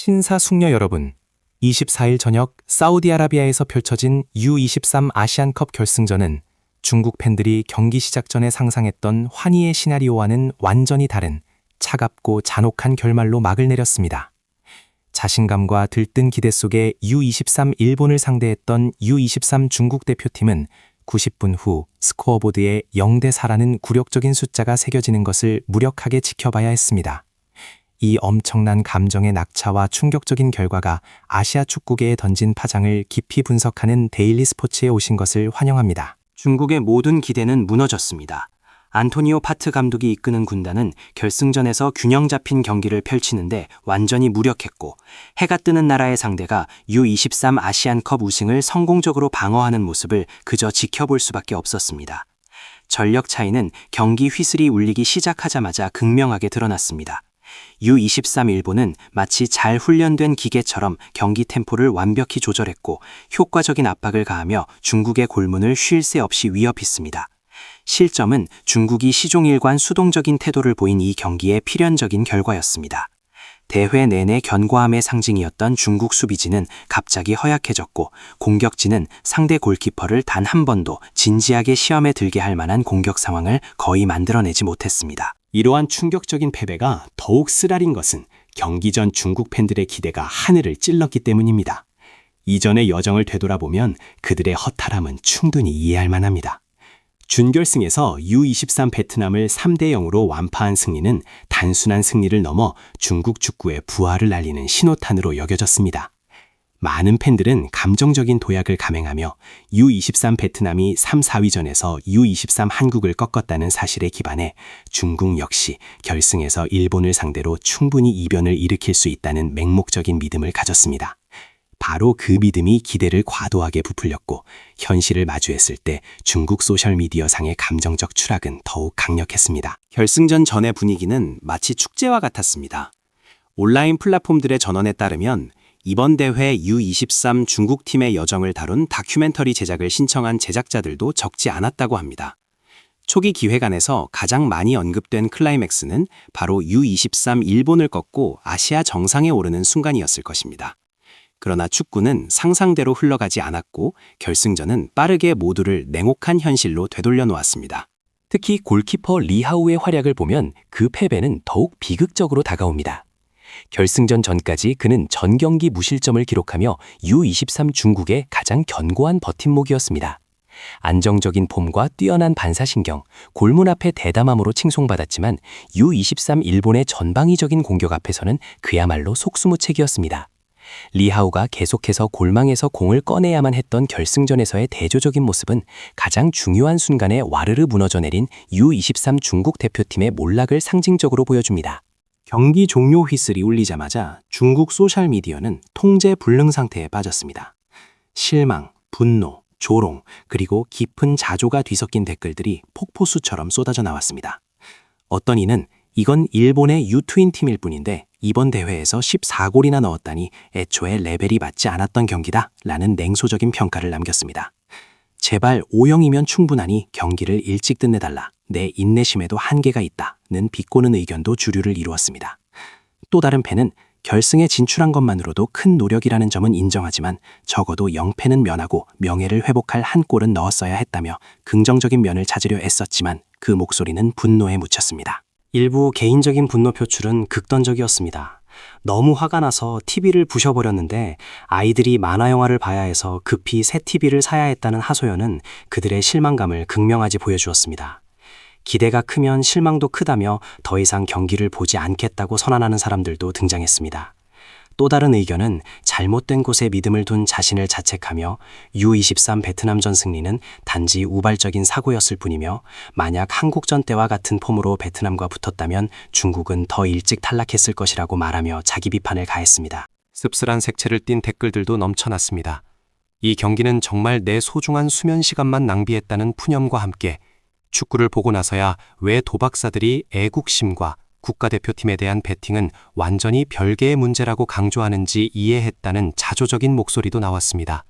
신사 숙녀 여러분, 24일 저녁 사우디아라비아에서 펼쳐진 U23 아시안컵 결승전은 중국 팬들이 경기 시작 전에 상상했던 환희의 시나리오와는 완전히 다른 차갑고 잔혹한 결말로 막을 내렸습니다. 자신감과 들뜬 기대 속에 U23 일본을 상대했던 U23 중국 대표팀은 90분 후 스코어보드에 0대 4라는 굴욕적인 숫자가 새겨지는 것을 무력하게 지켜봐야 했습니다. 이 엄청난 감정의 낙차와 충격적인 결과가 아시아 축구계에 던진 파장을 깊이 분석하는 데일리 스포츠에 오신 것을 환영합니다. 중국의 모든 기대는 무너졌습니다. 안토니오 파트 감독이 이끄는 군단은 결승전에서 균형 잡힌 경기를 펼치는데 완전히 무력했고 해가 뜨는 나라의 상대가 U23 아시안컵 우승을 성공적으로 방어하는 모습을 그저 지켜볼 수밖에 없었습니다. 전력 차이는 경기 휘슬이 울리기 시작하자마자 극명하게 드러났습니다. U23 일본은 마치 잘 훈련된 기계처럼 경기 템포를 완벽히 조절했고 효과적인 압박을 가하며 중국의 골문을 쉴 새 없이 위협했습니다. 실점은 중국이 시종일관 수동적인 태도를 보인 이 경기의 필연적인 결과였습니다. 대회 내내 견고함의 상징이었던 중국 수비진은 갑자기 허약해졌고 공격진은 상대 골키퍼를 단 한 번도 진지하게 시험에 들게 할 만한 공격 상황을 거의 만들어내지 못했습니다. 이러한 충격적인 패배가 더욱 쓰라린 것은 경기 전 중국 팬들의 기대가 하늘을 찔렀기 때문입니다. 이전의 여정을 되돌아보면 그들의 허탈함은 충분히 이해할 만합니다. 준결승에서 U23 베트남을 3대 0으로 완파한 승리는 단순한 승리를 넘어 중국 축구의 부활을 알리는 신호탄으로 여겨졌습니다. 많은 팬들은 감정적인 도약을 감행하며 U23 베트남이 3, 4위전에서 U23 한국을 꺾었다는 사실에 기반해 중국 역시 결승에서 일본을 상대로 충분히 이변을 일으킬 수 있다는 맹목적인 믿음을 가졌습니다. 바로 그 믿음이 기대를 과도하게 부풀렸고 현실을 마주했을 때 중국 소셜미디어상의 감정적 추락은 더욱 강력했습니다. 결승전 전의 분위기는 마치 축제와 같았습니다. 온라인 플랫폼들의 전원에 따르면 이번 대회 U23 중국팀의 여정을 다룬 다큐멘터리 제작을 신청한 제작자들도 적지 않았다고 합니다. 초기 기획안에서 가장 많이 언급된 클라이맥스는 바로 U23 일본을 꺾고 아시아 정상에 오르는 순간이었을 것입니다. 그러나 축구는 상상대로 흘러가지 않았고 결승전은 빠르게 모두를 냉혹한 현실로 되돌려 놓았습니다. 특히 골키퍼 리하우의 활약을 보면 그 패배는 더욱 비극적으로 다가옵니다. 결승전 전까지 그는 전 경기 무실점을 기록하며 U23 중국의 가장 견고한 버팀목이었습니다. 안정적인 폼과 뛰어난 반사신경, 골문 앞의 대담함으로 칭송받았지만 U23 일본의 전방위적인 공격 앞에서는 그야말로 속수무책이었습니다. 리하우가 계속해서 골망에서 공을 꺼내야만 했던 결승전에서의 대조적인 모습은 가장 중요한 순간에 와르르 무너져 내린 U23 중국 대표팀의 몰락을 상징적으로 보여줍니다. 경기 종료 휘슬이 울리자마자 중국 소셜미디어는 통제 불능 상태에 빠졌습니다. 실망, 분노, 조롱, 그리고 깊은 자조가 뒤섞인 댓글들이 폭포수처럼 쏟아져 나왔습니다. 어떤 이는 이건 일본의 유투인 팀일 뿐인데 이번 대회에서 14골이나 넣었다니 애초에 레벨이 맞지 않았던 경기다 라는 냉소적인 평가를 남겼습니다. 제발 5영이면 충분하니 경기를 일찍 끝내달라. 내 인내심에도 한계가 있다 는 비꼬는 의견도 주류를 이루었습니다. 또 다른 팬은 결승에 진출한 것만으로도 큰 노력이라는 점은 인정하지만 적어도 영패는 면하고 명예를 회복할 한 골은 넣었어야 했다며 긍정적인 면을 찾으려 애썼지만 그 목소리는 분노에 묻혔습니다. 일부 개인적인 분노 표출은 극단적이었습니다. 너무 화가 나서 TV를 부셔버렸는데 아이들이 만화 영화를 봐야 해서 급히 새 TV를 사야 했다는 하소연은 그들의 실망감을 극명하게 보여주었습니다. 기대가 크면 실망도 크다며 더 이상 경기를 보지 않겠다고 선언하는 사람들도 등장했습니다. 또 다른 의견은 잘못된 곳에 믿음을 둔 자신을 자책하며 U23 베트남전 승리는 단지 우발적인 사고였을 뿐이며 만약 한국전 때와 같은 폼으로 베트남과 붙었다면 중국은 더 일찍 탈락했을 것이라고 말하며 자기 비판을 가했습니다. 씁쓸한 색채를 띤 댓글들도 넘쳐났습니다. 이 경기는 정말 내 소중한 수면 시간만 낭비했다는 푸념과 함께 축구를 보고 나서야 왜 도박사들이 애국심과 국가대표팀에 대한 배팅은 완전히 별개의 문제라고 강조하는지 이해했다는 자조적인 목소리도 나왔습니다.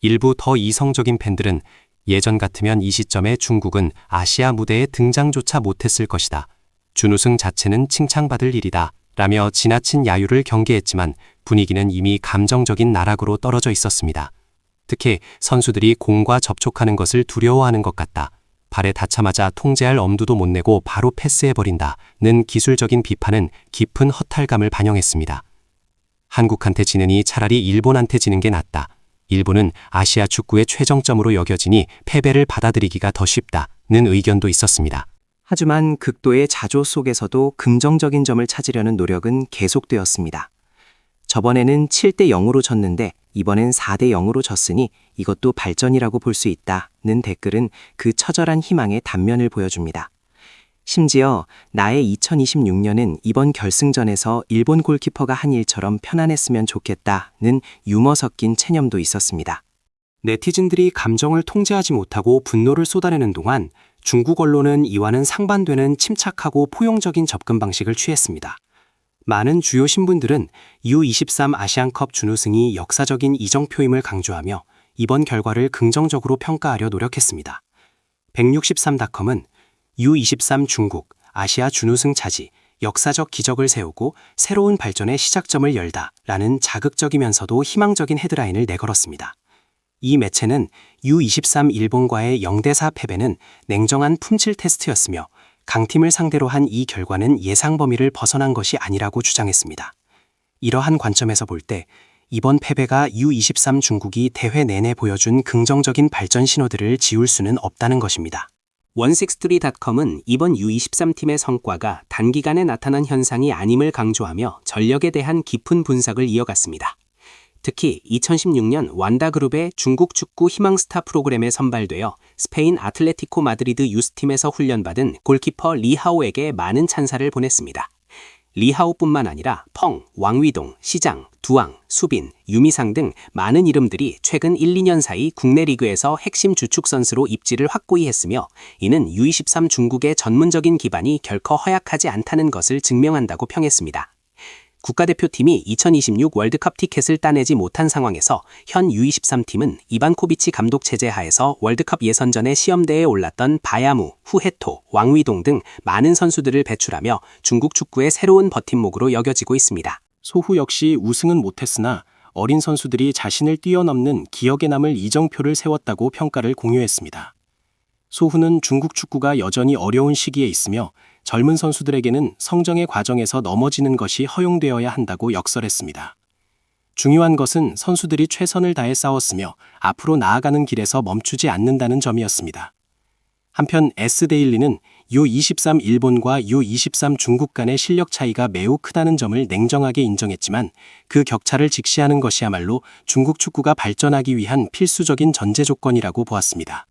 일부 더 이성적인 팬들은 예전 같으면 이 시점에 중국은 아시아 무대에 등장조차 못했을 것이다. 준우승 자체는 칭찬받을 일이다. 라며 지나친 야유를 경계했지만 분위기는 이미 감정적인 나락으로 떨어져 있었습니다. 특히 선수들이 공과 접촉하는 것을 두려워하는 것 같다. 발에 닿자마자 통제할 엄두도 못 내고 바로 패스해버린다는 기술적인 비판은 깊은 허탈감을 반영했습니다. 한국한테 지느니 차라리 일본한테 지는 게 낫다. 일본은 아시아 축구의 최정점으로 여겨지니 패배를 받아들이기가 더 쉽다는 의견도 있었습니다. 하지만 극도의 자조 속에서도 긍정적인 점을 찾으려는 노력은 계속되었습니다. 저번에는 7대 0으로 졌는데 이번엔 4대 0으로 졌으니 이것도 발전이라고 볼 수 있다는 댓글은 그 처절한 희망의 단면을 보여줍니다. 심지어 나의 2026년은 이번 결승전에서 일본 골키퍼가 한 일처럼 편안했으면 좋겠다는 유머 섞인 체념도 있었습니다. 네티즌들이 감정을 통제하지 못하고 분노를 쏟아내는 동안 중국 언론은 이와는 상반되는 침착하고 포용적인 접근 방식을 취했습니다. 많은 주요 신분들은 U23 아시안컵 준우승이 역사적인 이정표임을 강조하며 이번 결과를 긍정적으로 평가하려 노력했습니다. 163닷컴은 U23 중국 아시아 준우승 차지 역사적 기적을 세우고 새로운 발전의 시작점을 열다 라는 자극적이면서도 희망적인 헤드라인을 내걸었습니다. 이 매체는 U23 일본과의 0대4 패배는 냉정한 품질 테스트였으며 강팀을 상대로 한 이 결과는 예상 범위를 벗어난 것이 아니라고 주장했습니다. 이러한 관점에서 볼 때 이번 패배가 U23 중국이 대회 내내 보여준 긍정적인 발전 신호들을 지울 수는 없다는 것입니다. 원식스트리닷컴은 이번 U23 팀의 성과가 단기간에 나타난 현상이 아님을 강조하며 전력에 대한 깊은 분석을 이어갔습니다. 특히 2016년 완다그룹의 중국 축구 희망스타 프로그램에 선발되어 스페인 아틀레티코 마드리드 유스팀에서 훈련받은 골키퍼 리하오에게 많은 찬사를 보냈습니다. 리하오뿐만 아니라 펑, 왕위동, 시장, 두왕, 수빈, 유미상 등 많은 이름들이 최근 1, 2년 사이 국내 리그에서 핵심 주축 선수로 입지를 확고히 했으며 이는 U23 중국의 전문적인 기반이 결코 허약하지 않다는 것을 증명한다고 평했습니다. 국가대표팀이 2026 월드컵 티켓을 따내지 못한 상황에서 현 U23팀은 이반코비치 감독 체제 하에서 월드컵 예선전에 시험대에 올랐던 바야무, 후헤토, 왕위동 등 많은 선수들을 배출하며 중국 축구의 새로운 버팀목으로 여겨지고 있습니다. 소후 역시 우승은 못했으나 어린 선수들이 자신을 뛰어넘는 기억에 남을 이정표를 세웠다고 평가를 공유했습니다. 소후는 중국 축구가 여전히 어려운 시기에 있으며 젊은 선수들에게는 성장의 과정에서 넘어지는 것이 허용되어야 한다고 역설했습니다. 중요한 것은 선수들이 최선을 다해 싸웠으며 앞으로 나아가는 길에서 멈추지 않는다는 점이었습니다. 한편 S데일리는 U23 일본과 U23 중국 간의 실력 차이가 매우 크다는 점을 냉정하게 인정했지만 그 격차를 직시하는 것이야말로 중국 축구가 발전하기 위한 필수적인 전제 조건이라고 보았습니다.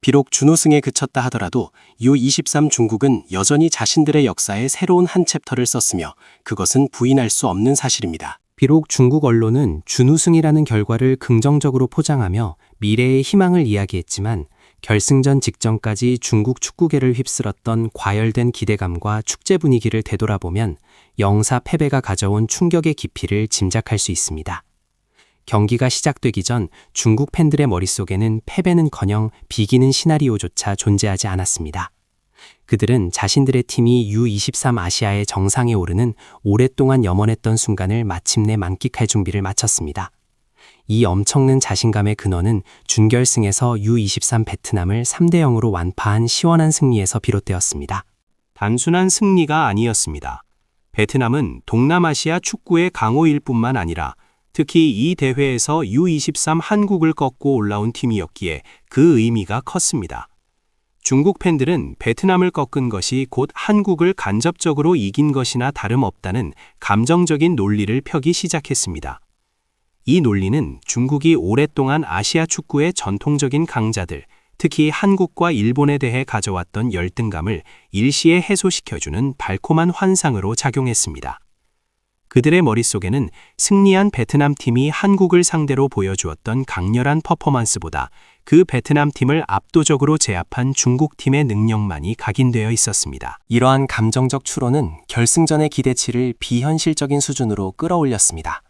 비록 준우승에 그쳤다 하더라도 U23 중국은 여전히 자신들의 역사에 새로운 한 챕터를 썼으며 그것은 부인할 수 없는 사실입니다. 비록 중국 언론은 준우승이라는 결과를 긍정적으로 포장하며 미래의 희망을 이야기했지만 결승전 직전까지 중국 축구계를 휩쓸었던 과열된 기대감과 축제 분위기를 되돌아보면 영사 패배가 가져온 충격의 깊이를 짐작할 수 있습니다. 경기가 시작되기 전 중국 팬들의 머릿속에는 패배는커녕 비기는 시나리오조차 존재하지 않았습니다. 그들은 자신들의 팀이 U23 아시아의 정상에 오르는 오랫동안 염원했던 순간을 마침내 만끽할 준비를 마쳤습니다. 이 엄청난 자신감의 근원은 준결승에서 U23 베트남을 3대 0으로 완파한 시원한 승리에서 비롯되었습니다. 단순한 승리가 아니었습니다. 베트남은 동남아시아 축구의 강호일 뿐만 아니라 특히 이 대회에서 U23 한국을 꺾고 올라온 팀이었기에 그 의미가 컸습니다. 중국 팬들은 베트남을 꺾은 것이 곧 한국을 간접적으로 이긴 것이나 다름없다는 감정적인 논리를 펴기 시작했습니다. 이 논리는 중국이 오랫동안 아시아 축구의 전통적인 강자들, 특히 한국과 일본에 대해 가져왔던 열등감을 일시에 해소시켜주는 달콤한 환상으로 작용했습니다. 그들의 머릿속에는 승리한 베트남 팀이 한국을 상대로 보여주었던 강렬한 퍼포먼스보다 그 베트남 팀을 압도적으로 제압한 중국 팀의 능력만이 각인되어 있었습니다. 이러한 감정적 추론은 결승전의 기대치를 비현실적인 수준으로 끌어올렸습니다.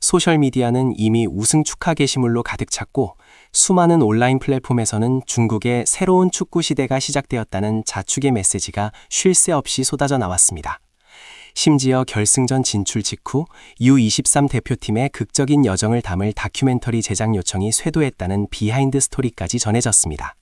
소셜미디어는 이미 우승 축하 게시물로 가득 찼고 수많은 온라인 플랫폼에서는 중국의 새로운 축구 시대가 시작되었다는 자축의 메시지가 쉴 새 없이 쏟아져 나왔습니다. 심지어 결승전 진출 직후 U23 대표팀의 극적인 여정을 담을 다큐멘터리 제작 요청이 쇄도했다는 비하인드 스토리까지 전해졌습니다.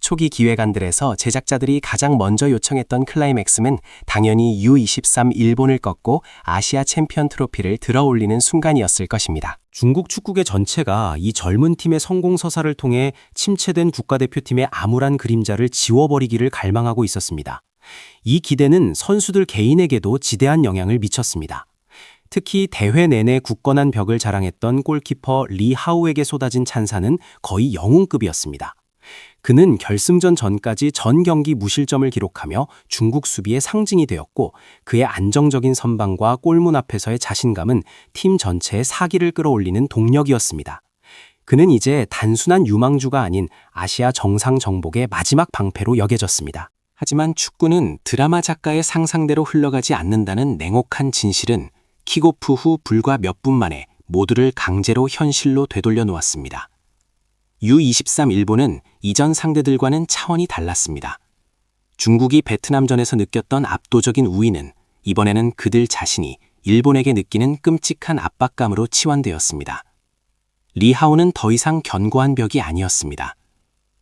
초기 기획안들에서 제작자들이 가장 먼저 요청했던 클라이맥스는 당연히 U23 일본을 꺾고 아시아 챔피언 트로피를 들어올리는 순간이었을 것입니다. 중국 축구계 전체가 이 젊은 팀의 성공 서사를 통해 침체된 국가대표팀의 암울한 그림자를 지워버리기를 갈망하고 있었습니다. 이 기대는 선수들 개인에게도 지대한 영향을 미쳤습니다. 특히 대회 내내 굳건한 벽을 자랑했던 골키퍼 리 하우에게 쏟아진 찬사는 거의 영웅급이었습니다. 그는 결승전 전까지 전 경기 무실점을 기록하며 중국 수비의 상징이 되었고 그의 안정적인 선방과 골문 앞에서의 자신감은 팀 전체의 사기를 끌어올리는 동력이었습니다. 그는 이제 단순한 유망주가 아닌 아시아 정상 정복의 마지막 방패로 여겨졌습니다. 하지만 축구는 드라마 작가의 상상대로 흘러가지 않는다는 냉혹한 진실은 킥오프 후 불과 몇 분 만에 모두를 강제로 현실로 되돌려 놓았습니다. U23 일본은 이전 상대들과는 차원이 달랐습니다. 중국이 베트남전에서 느꼈던 압도적인 우위는 이번에는 그들 자신이 일본에게 느끼는 끔찍한 압박감으로 치환되었습니다. 리하오는 더 이상 견고한 벽이 아니었습니다.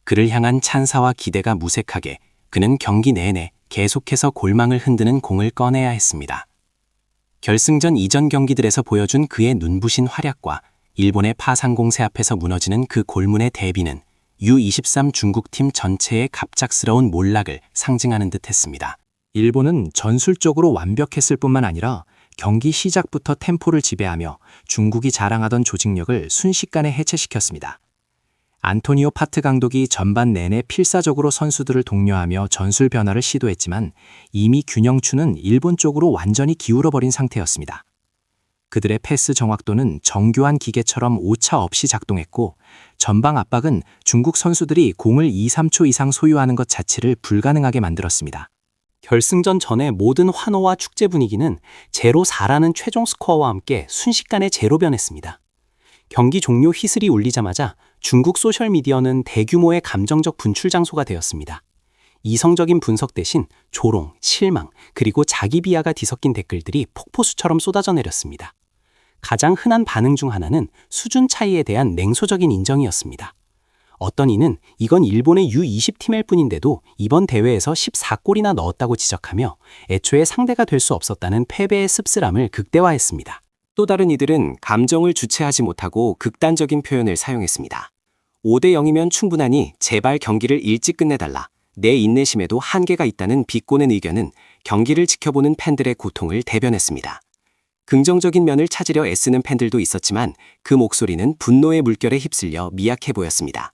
그를 향한 찬사와 기대가 무색하게 그는 경기 내내 계속해서 골망을 흔드는 공을 꺼내야 했습니다. 결승전 이전 경기들에서 보여준 그의 눈부신 활약과 일본의 파상 공세 앞에서 무너지는 그 골문의 대비는 U23 중국팀 전체의 갑작스러운 몰락을 상징하는 듯 했습니다. 일본은 전술적으로 완벽했을 뿐만 아니라 경기 시작부터 템포를 지배하며 중국이 자랑하던 조직력을 순식간에 해체시켰습니다. 안토니오 파트 감독이 전반 내내 필사적으로 선수들을 독려하며 전술 변화를 시도했지만 이미 균형추는 일본 쪽으로 완전히 기울어버린 상태였습니다. 그들의 패스 정확도는 정교한 기계처럼 오차 없이 작동했고 전방 압박은 중국 선수들이 공을 2, 3초 이상 소유하는 것 자체를 불가능하게 만들었습니다. 결승전 전의 모든 환호와 축제 분위기는 제로 4라는 최종 스코어와 함께 순식간에 제로 변했습니다. 경기 종료 휘슬이 울리자마자 중국 소셜미디어는 대규모의 감정적 분출 장소가 되었습니다. 이성적인 분석 대신 조롱, 실망, 그리고 자기 비하가 뒤섞인 댓글들이 폭포수처럼 쏟아져 내렸습니다. 가장 흔한 반응 중 하나는 수준 차이에 대한 냉소적인 인정이었습니다. 어떤 이는 이건 일본의 U20팀일 뿐인데도 이번 대회에서 14골이나 넣었다고 지적하며 애초에 상대가 될 수 없었다는 패배의 씁쓸함을 극대화했습니다. 또 다른 이들은 감정을 주체하지 못하고 극단적인 표현을 사용했습니다. 5대 0이면 충분하니 제발 경기를 일찍 끝내달라. 내 인내심에도 한계가 있다는 비꼬는 의견은 경기를 지켜보는 팬들의 고통을 대변했습니다. 긍정적인 면을 찾으려 애쓰는 팬들도 있었지만 그 목소리는 분노의 물결에 휩쓸려 미약해 보였습니다.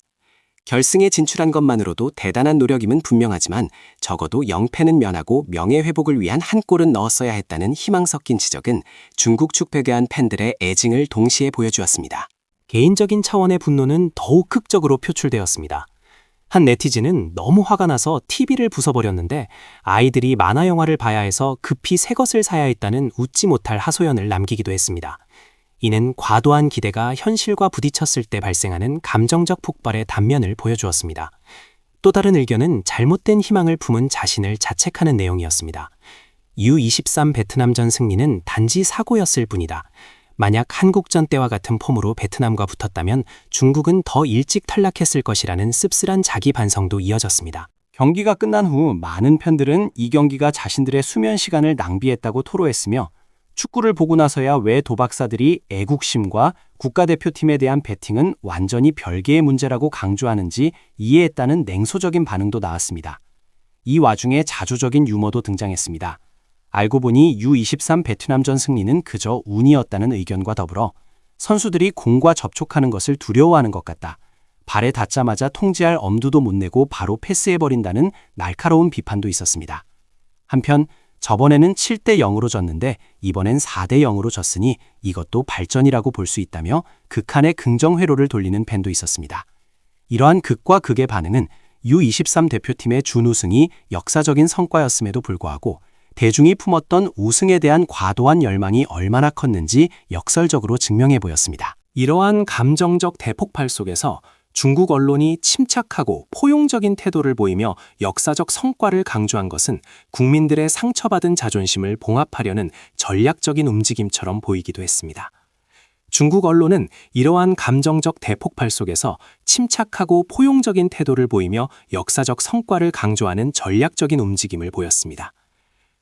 결승에 진출한 것만으로도 대단한 노력임은 분명하지만 적어도 0패는 면하고 명예 회복을 위한 한 골은 넣었어야 했다는 희망 섞인 지적은 중국 축배에 대한 팬들의 애증을 동시에 보여주었습니다. 개인적인 차원의 분노는 더욱 극적으로 표출되었습니다. 한 네티즌은 너무 화가 나서 TV를 부숴버렸는데 아이들이 만화 영화를 봐야 해서 급히 새 것을 사야 했다는 웃지 못할 하소연을 남기기도 했습니다. 이는 과도한 기대가 현실과 부딪혔을 때 발생하는 감정적 폭발의 단면을 보여주었습니다. 또 다른 의견은 잘못된 희망을 품은 자신을 자책하는 내용이었습니다. U23 베트남전 승리는 단지 사고였을 뿐이다. 만약 한국전 때와 같은 폼으로 베트남과 붙었다면 중국은 더 일찍 탈락했을 것이라는 씁쓸한 자기 반성도 이어졌습니다. 경기가 끝난 후 많은 팬들은 이 경기가 자신들의 수면 시간을 낭비했다고 토로했으며 축구를 보고 나서야 왜 도박사들이 애국심과 국가대표팀에 대한 배팅은 완전히 별개의 문제라고 강조하는지 이해했다는 냉소적인 반응도 나왔습니다. 이 와중에 자조적인 유머도 등장했습니다. 알고 보니 U23 베트남전 승리는 그저 운이었다는 의견과 더불어 선수들이 공과 접촉하는 것을 두려워하는 것 같다. 발에 닿자마자 통제할 엄두도 못 내고 바로 패스해버린다는 날카로운 비판도 있었습니다. 한편 저번에는 7대 0으로 졌는데 이번엔 4대 0으로 졌으니 이것도 발전이라고 볼 수 있다며 극한의 긍정 회로를 돌리는 팬도 있었습니다. 이러한 극과 극의 반응은 U23 대표팀의 준우승이 역사적인 성과였음에도 불구하고 대중이 품었던 우승에 대한 과도한 열망이 얼마나 컸는지 역설적으로 증명해 보였습니다. 이러한 감정적 대폭발 속에서 중국 언론이 침착하고 포용적인 태도를 보이며 역사적 성과를 강조한 것은 국민들의 상처받은 자존심을 봉합하려는 전략적인 움직임처럼 보이기도 했습니다. 중국 언론은 이러한 감정적 대폭발 속에서 침착하고 포용적인 태도를 보이며 역사적 성과를 강조하는 전략적인 움직임을 보였습니다.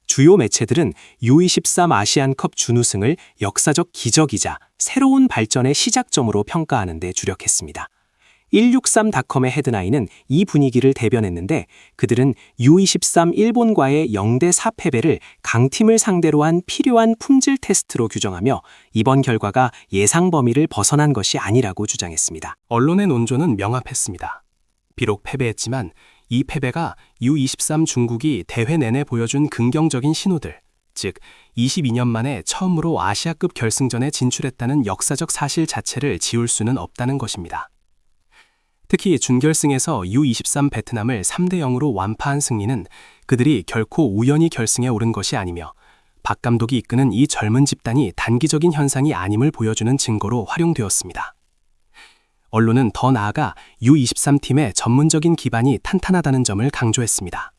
주요 매체들은 U23 아시안컵 준우승을 역사적 기적이자 새로운 발전의 시작점으로 평가하는 데 주력했습니다. 163닷컴의 헤드라인은 이 분위기를 대변했는데 그들은 U23 일본과의 0대 4 패배를 강팀을 상대로 한 필요한 품질 테스트로 규정하며 이번 결과가 예상 범위를 벗어난 것이 아니라고 주장했습니다. 언론의 논조는 명확했습니다. 비록 패배했지만 이 패배가 U23 중국이 대회 내내 보여준 긍정적인 신호들, 즉 22년 만에 처음으로 아시아급 결승전에 진출했다는 역사적 사실 자체를 지울 수는 없다는 것입니다. 특히 준결승에서 U23 베트남을 3대 0으로 완파한 승리는 그들이 결코 우연히 결승에 오른 것이 아니며 박 감독이 이끄는 이 젊은 집단이 단기적인 현상이 아님을 보여주는 증거로 활용되었습니다. 언론은 더 나아가 U23팀의 전문적인 기반이 탄탄하다는 점을 강조했습니다.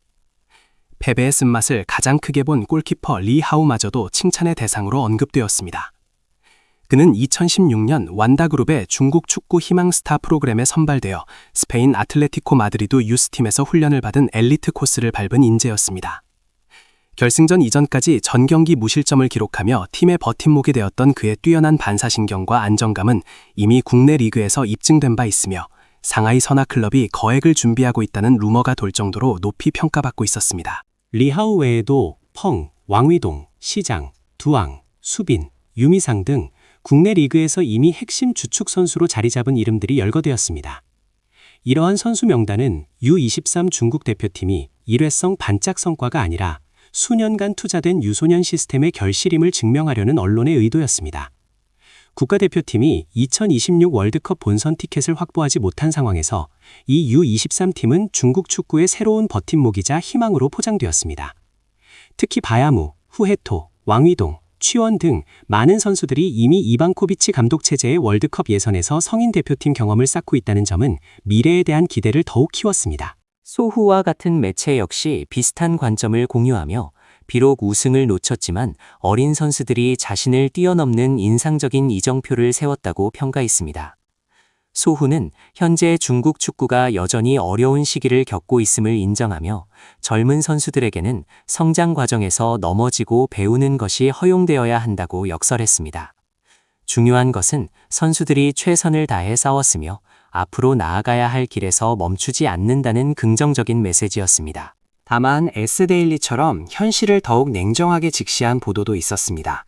패배의 쓴맛을 가장 크게 본 골키퍼 리 하우마저도 칭찬의 대상으로 언급되었습니다. 그는 2016년 완다그룹의 중국 축구 희망 스타 프로그램에 선발되어 스페인 아틀레티코 마드리드 유스팀에서 훈련을 받은 엘리트 코스를 밟은 인재였습니다. 결승전 이전까지 전 경기 무실점을 기록하며 팀의 버팀목이 되었던 그의 뛰어난 반사신경과 안정감은 이미 국내 리그에서 입증된 바 있으며 상하이 선화클럽이 거액을 준비하고 있다는 루머가 돌 정도로 높이 평가받고 있었습니다. 리하우 외에도 펑, 왕위동, 시장, 두왕, 수빈, 유미상 등 국내 리그에서 이미 핵심 주축 선수로 자리 잡은 이름들이 열거되었습니다. 이러한 선수 명단은 U23 중국 대표팀이 일회성 반짝 성과가 아니라 수년간 투자된 유소년 시스템의 결실임을 증명하려는 언론의 의도였습니다. 국가대표팀이 2026 월드컵 본선 티켓을 확보하지 못한 상황에서 이 U23팀은 중국 축구의 새로운 버팀목이자 희망으로 포장되었습니다. 특히 바야무, 후헤토, 왕위동, 취원 등 많은 선수들이 이미 이방코비치 감독 체제의 월드컵 예선에서 성인 대표팀 경험을 쌓고 있다는 점은 미래에 대한 기대를 더욱 키웠습니다. 소후와 같은 매체 역시 비슷한 관점을 공유하며 비록 우승을 놓쳤지만 어린 선수들이 자신을 뛰어넘는 인상적인 이정표를 세웠다고 평가했습니다. 소후는 현재 중국 축구가 여전히 어려운 시기를 겪고 있음을 인정하며 젊은 선수들에게는 성장 과정에서 넘어지고 배우는 것이 허용되어야 한다고 역설했습니다. 중요한 것은 선수들이 최선을 다해 싸웠으며 앞으로 나아가야 할 길에서 멈추지 않는다는 긍정적인 메시지였습니다. 다만 S데일리처럼 현실을 더욱 냉정하게 직시한 보도도 있었습니다.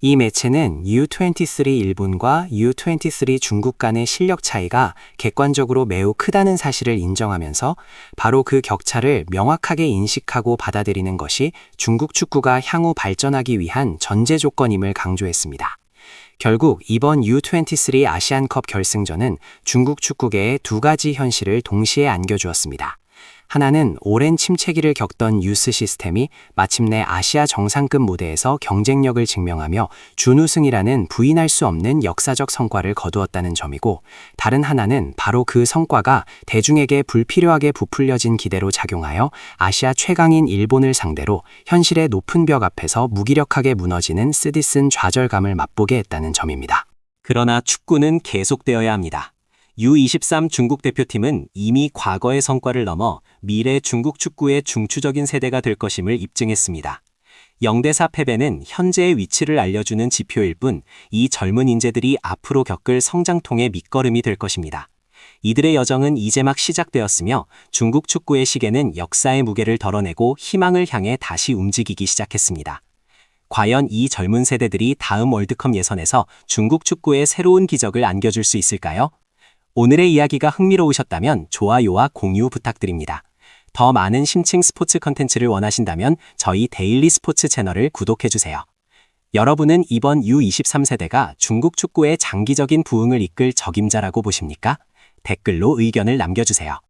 이 매체는 U23 일본과 U23 중국 간의 실력 차이가 객관적으로 매우 크다는 사실을 인정하면서 바로 그 격차를 명확하게 인식하고 받아들이는 것이 중국 축구가 향후 발전하기 위한 전제 조건임을 강조했습니다. 결국 이번 U23 아시안컵 결승전은 중국 축구계의 두 가지 현실을 동시에 안겨주었습니다. 하나는 오랜 침체기를 겪던 유스 시스템이 마침내 아시아 정상급 무대에서 경쟁력을 증명하며 준우승이라는 부인할 수 없는 역사적 성과를 거두었다는 점이고 다른 하나는 바로 그 성과가 대중에게 불필요하게 부풀려진 기대로 작용하여 아시아 최강인 일본을 상대로 현실의 높은 벽 앞에서 무기력하게 무너지는 쓰디쓴 좌절감을 맛보게 했다는 점입니다. 그러나 축구는 계속되어야 합니다. U23 중국 대표팀은 이미 과거의 성과를 넘어 미래 중국 축구의 중추적인 세대가 될 것임을 입증했습니다. 0대4 패배는 현재의 위치를 알려주는 지표일 뿐 이 젊은 인재들이 앞으로 겪을 성장통의 밑거름이 될 것입니다. 이들의 여정은 이제 막 시작되었으며 중국 축구의 시계는 역사의 무게를 덜어내고 희망을 향해 다시 움직이기 시작했습니다. 과연 이 젊은 세대들이 다음 월드컵 예선에서 중국 축구의 새로운 기적을 안겨줄 수 있을까요? 오늘의 이야기가 흥미로우셨다면 좋아요와 공유 부탁드립니다. 더 많은 심층 스포츠 컨텐츠를 원하신다면 저희 데일리 스포츠 채널을 구독해주세요. 여러분은 이번 U23 세대가 중국 축구의 장기적인 부흥을 이끌 적임자라고 보십니까? 댓글로 의견을 남겨주세요.